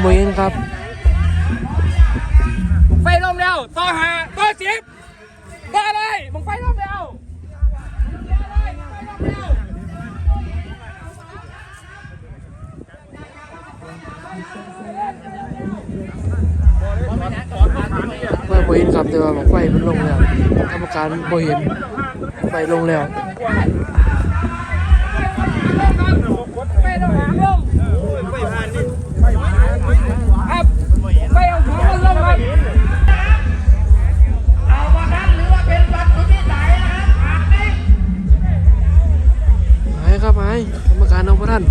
มการมวยนะครับไฟลมแล้วต่อหาต่อสิบต่อเลยมึงไฟลมแล้วไฟบ่เห็นครับแต่ว่าบอกไฟมันลงแล้วกรรมการบ่เห็นไฟลงแล้วไฟลมหางลง ครับหายกรรมการเอาพระท่าน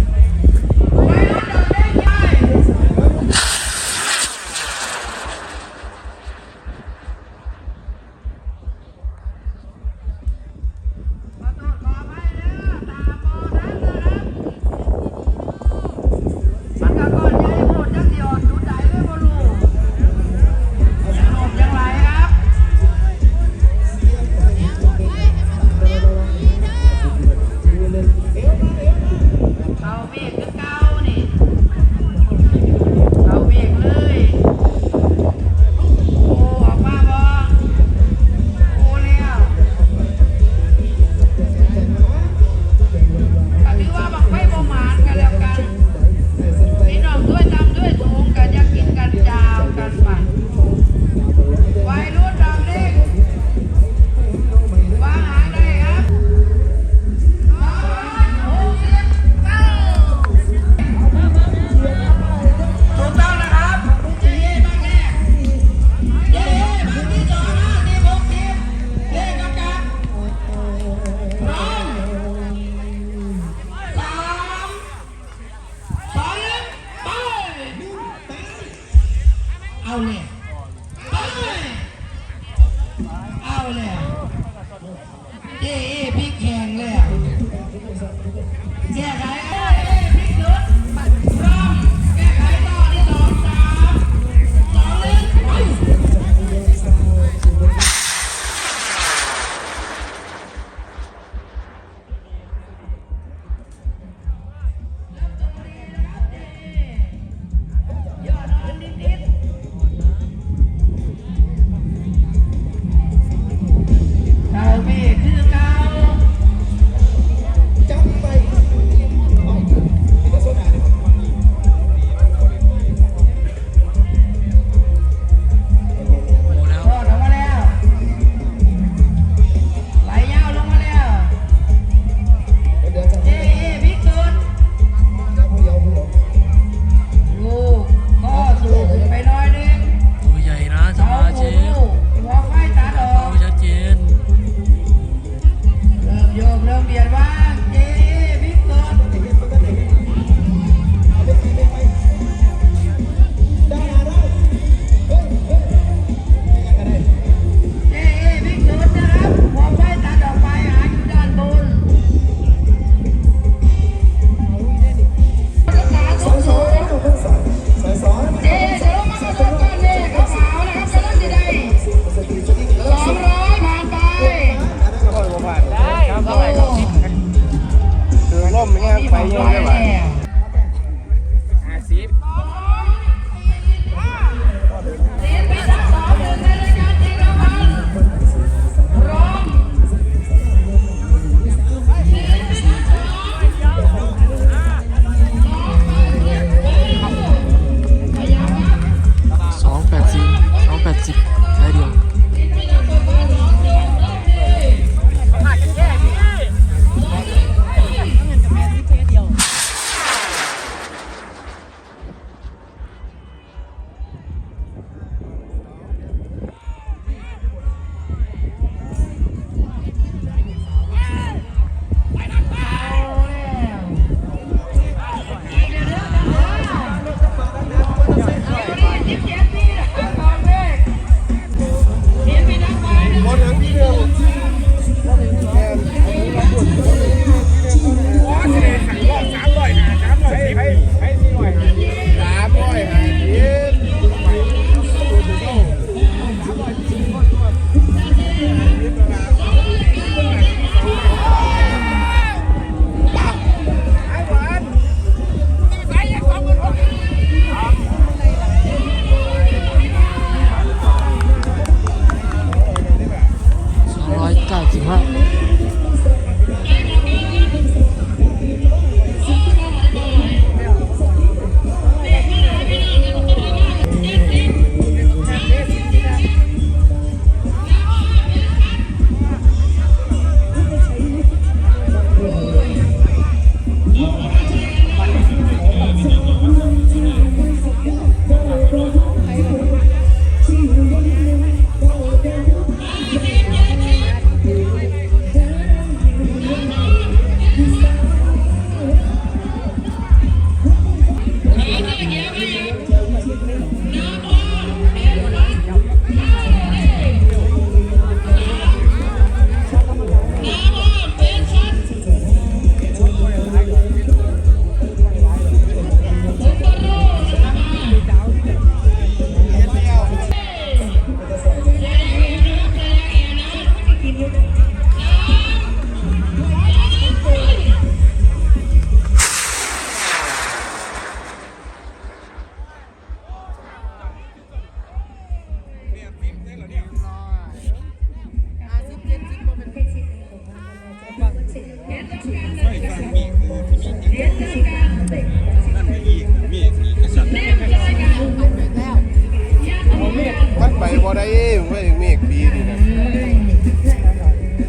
yeah. มันไปบ่ได้เว้ยเมฆปี